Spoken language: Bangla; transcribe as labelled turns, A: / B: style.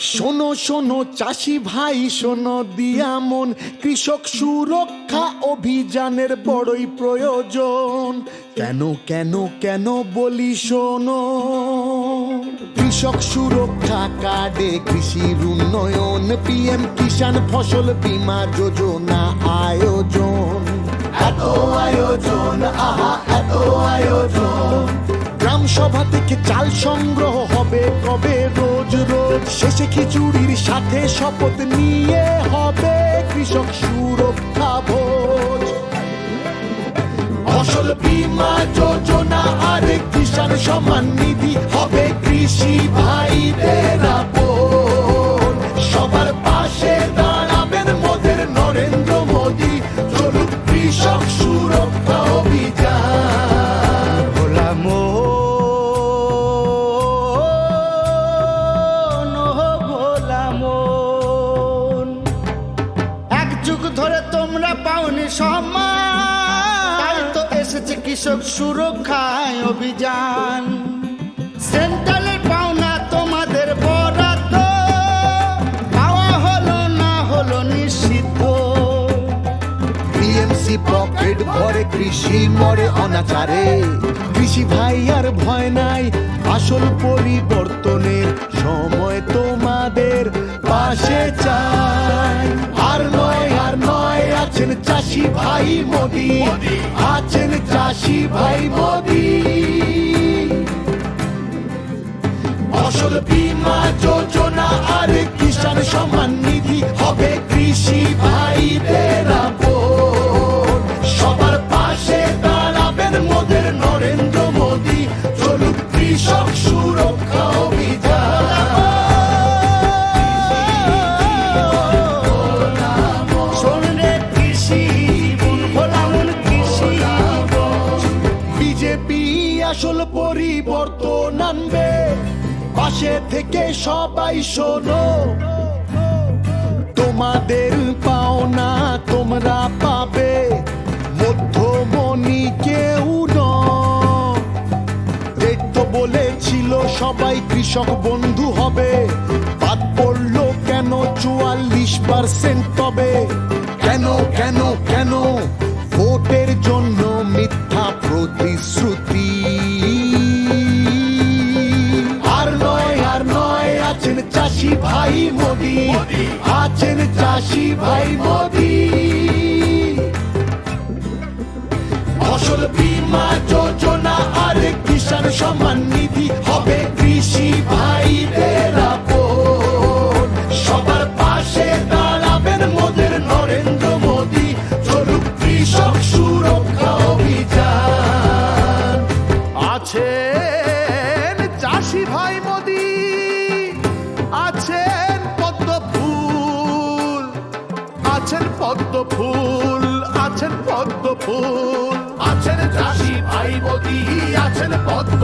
A: শোনো শোনো, চাষি ভাই, শোনো দিয়ামন কৃষক সুরক্ষা অভিযানের বড়ই প্রয়োজন। কেন কেন কেন বলি শোনো। কৃষক সুরক্ষা কার্ডে কৃষির উন্নয়ন, পিএম কিষাণ ফসল বীমা যোজনা আয়োজন। এত আয়োজন, আহা, এত আয়োজন। গ্রাম সভা থেকে চাল সংগ্রহ হবে কবে? রোজ রোজ শেষে খিচুড়ির সাথে শপথ নিয়ে হবে কৃষক সুরক্ষা ভোজ। ফসল বীমা যোজনা, আর কিষাণ সম্মান নিধি হবে কৃষি
B: তোমরা পাওনি তো এসেছে কৃষক সুরক্ষায় অভিযান। সেন্ট্রালের পাওনা তোমাদের বরাদ্দ। পাওয়া হলো না হলো নিষিদ্ধ।
A: বিএমসি পকেট ভরে কৃষি মরে অনাচারে। কৃষি ভাই আর ভয় নাই আসল পরিবর্তনের সময় তোমাদের পাশে নয় আছেন চাষি ভাই মোদি আছেন চাষি ভাই মোদি। আসল পরিবর্তন আনবে। পাশে থেকে সবাই শোনো। তোমাদের পাওনা তোমরা পাবে। মধ্যমণি কেউ তো বলেছিল সবাই কৃষক বন্ধু হবে। বাদ পড়ল কেন চুয়াল্লিশ পার্সেন্ট তবে? কেন কেন কেন? ভোটের জন্য চাষি ভাই মোদি। ফসল বীমা যোজনা
C: ফুল আছেন পদ্ম ফুল আছেন চাষি ভাই মোদি আছেন পদ্ম